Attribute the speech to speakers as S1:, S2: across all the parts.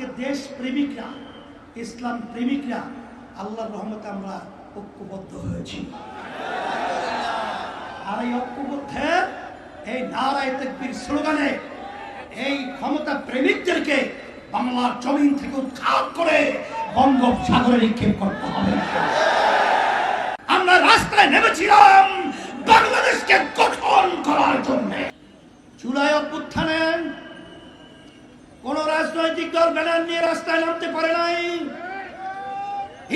S1: আজকে দেশ প্রেমিকরা, ইসলাম প্রেমিকরা, আল্লাহর রহমতে আমরা ঐক্যবদ্ধ হয়েছি। আর এই ঐক্যবদ্ধের এই নারায় তেকবির স্লোগানে, এই ক্ষমতা প্রেমিকদেরকে বাংলার জমিন থেকে উৎখাত করে বঙ্গোপসাগরে নিক্ষেপ করতে হবে। আমরা রাস্তায় নেমেছিলাম বাংলাদেশকে গঠন করার জন্য। জুলাই অভ্যুত্থানে রাজনৈতিক দল ব্যানার নিয়ে রাস্তায় নামতে পারে নাই।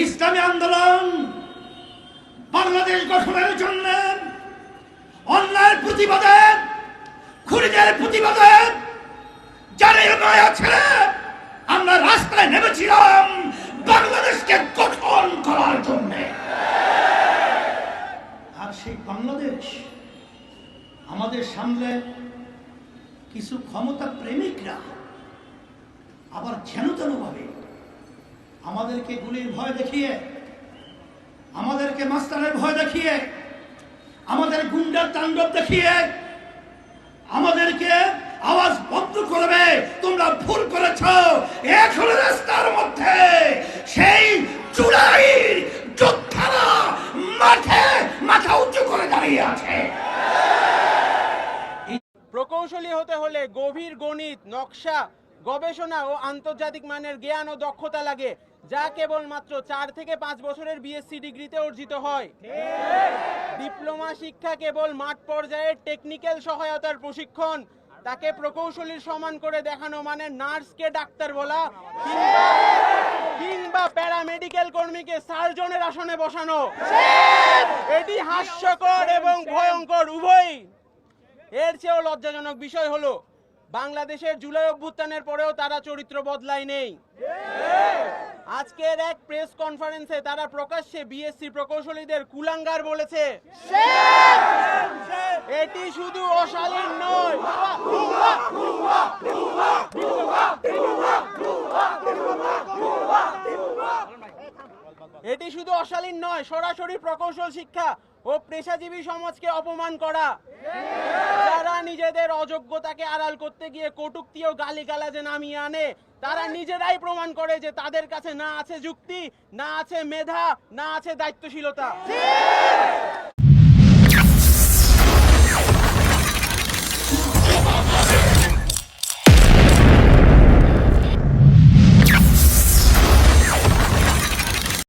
S1: ইসলামী আন্দোলন বাংলাদেশ গঠনের জন্য অন্যায়ের প্রতিবাদে, খুনিদের প্রতিবাদে জানের মায়া ছেড়ে আমরা রাস্তায় নেমেছিলাম বাংলাদেশকে গঠন করার জন্য। আর সেই বাংলাদেশ আমাদের সামনে কিছু ক্ষমতা প্রেমিকরা আবার যেন তেন ভাবে আমাদেরকে গুলির ভয় দেখিয়ে, আমাদেরকে মাস্টারের ভয় দেখিয়ে, আমাদের গুন্ডার তাণ্ডব দেখিয়ে, আমাদেরকে আওয়াজ বন্ধ করবে। তোমরা ভুল করেছ। এখন রাস্তার মধ্যে সেই চুড়াইর যোদ্ধারা মাঠে, মাথা উঁচু করে দাঁড়িয়ে আছে।
S2: প্রকৌশলী হতে হলে গভীর গণিত, নকশা গবেষণা ও আন্তর্জাতিক মানের জ্ঞান ও দক্ষতা লাগে, যা কেবলমাত্র চার থেকে পাঁচ বছরের বিএসসি ডিগ্রিতে অর্জিত হয়। ডিপ্লোমা শিক্ষা কেবল মাঠ পর্যায়ের টেকনিক্যাল সহায়তার প্রশিক্ষণ, তাকে প্রকৌশলীর সমান করে দেখানো মানে নার্সকে ডাক্তার বলা কিংবা প্যারামেডিক্যাল কর্মীকে সার্জনের আসনে বসানো। এটি হাস্যকর এবং ভয়ঙ্কর, উভয়ই। এর চেয়েও লজ্জাজনক বিষয় হলো বাংলাদেশের জুলাই অভ্যুত্থানের পরেও তারা চরিত্র বদলায় নেই। আজকের এক প্রেস কনফারেন্সে তারা প্রকাশ্যে বিএসসি প্রকৌশলীদের কুলাঙ্গার বলেছে। এটি শুধু অশালীন নয়। এটি শুধু অশালীন নয়, সরাসরি প্রকৌশল শিক্ষা ও পেশাজীবী সমাজকে অপমান করা। যারা নিজেদের অযোগ্যতাকে আড়াল করতে গিয়ে কটুক্তি ও গালিগালাজে নামিয়ে আনে, তারা নিজেরাই প্রমাণ করে যে তাদের কাছে না আছে যুক্তি, না আছে মেধা, না আছে দায়িত্বশীলতা।